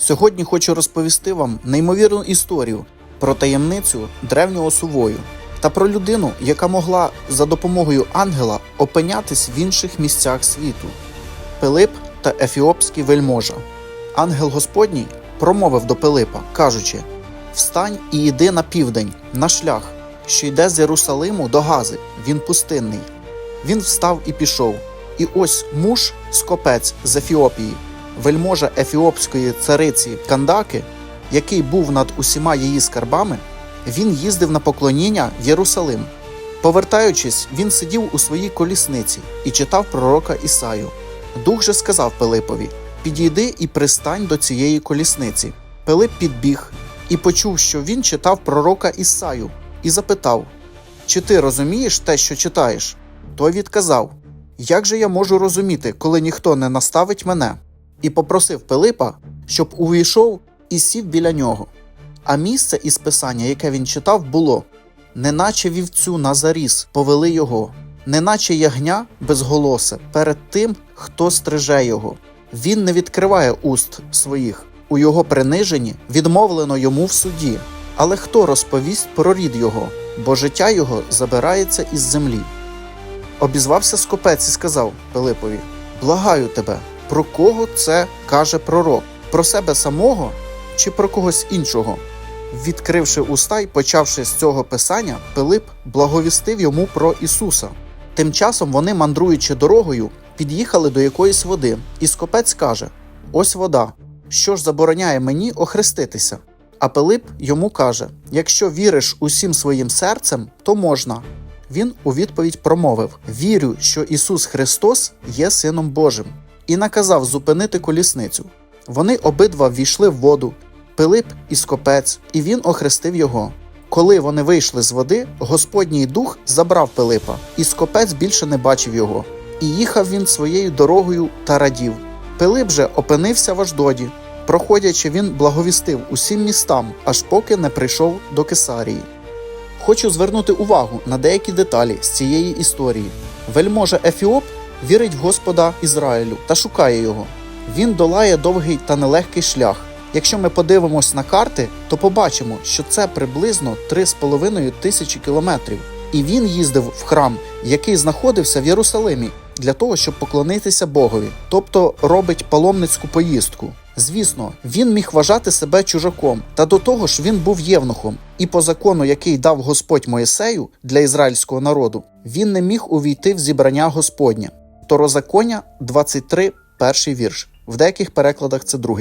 Сьогодні хочу розповісти вам неймовірну історію про таємницю древнього сувою та про людину, яка могла за допомогою ангела опинятись в інших місцях світу. Пилип та ефіопський вельможа. Ангел Господній промовив до Пилипа, кажучи: Встань і йди на південь, на шлях, що йде з Єрусалиму до Гази, він пустинний. Він встав і пішов. І ось муж скопець з Ефіопії, вельможа ефіопської цариці Кандаки, який був над усіма її скарбами, він їздив на поклоніння в Єрусалим. Повертаючись, він сидів у своїй колісниці і читав пророка Ісаю. Дух же сказав Пилипові: Підійди і пристань до цієї колісниці. Пилип підбіг і почув, що він читав пророка Ісаю, і запитав: Чи ти розумієш те, що читаєш? Той відказав: Як же я можу розуміти, коли ніхто не наставить мене? І попросив Пилипа, щоб увійшов і сів біля нього. А місце із писання, яке він читав, було неначе вівцю на заріз повели його, неначе ягня безголосе перед тим, хто стриже його. Він не відкриває уст своїх. У його приниженні відмовлено йому в суді. Але хто розповість про рід його, бо життя його забирається із землі. Обізвався скопець і сказав Пилипові: Благаю тебе, про кого це каже пророк? Про себе самого чи про когось іншого? Відкривши уста й почавши з цього писання, Пилип благовістив йому про Ісуса. Тим часом вони, мандруючи дорогою, під'їхали до якоїсь води, і скопець каже: Ось вода. Що ж забороняє мені охреститися? А Пилип йому каже: Якщо віриш усім своїм серцем, то можна. Він у відповідь промовив: Вірю, що Ісус Христос є Сином Божим, і наказав зупинити колісницю. Вони обидва ввійшли в воду, Пилип і скопець, і він охрестив його. Коли вони вийшли з води, Господній дух забрав Пилипа, і скопець більше не бачив його. І їхав він своєю дорогою та радів. Пилип же опинився в Аждоді. Проходячи, він благовістив усім містам, аж поки не прийшов до Кесарії. Хочу звернути увагу на деякі деталі з цієї історії. Вельможа Ефіоп вірить в Господа Ізраїлю та шукає його. Він долає довгий та нелегкий шлях. Якщо ми подивимось на карти, то побачимо, що це приблизно 3,5 тисячі кілометрів. І він їздив в храм, який знаходився в Єрусалимі, для того, щоб поклонитися Богові, тобто робить паломницьку поїздку. Звісно, він міг вважати себе чужаком, та до того ж він був євнухом, і по закону, який дав Господь Моїсею для ізраїльського народу, він не міг увійти в зібрання Господнє. Второзаконня 23, перший вірш. В деяких перекладах це другий.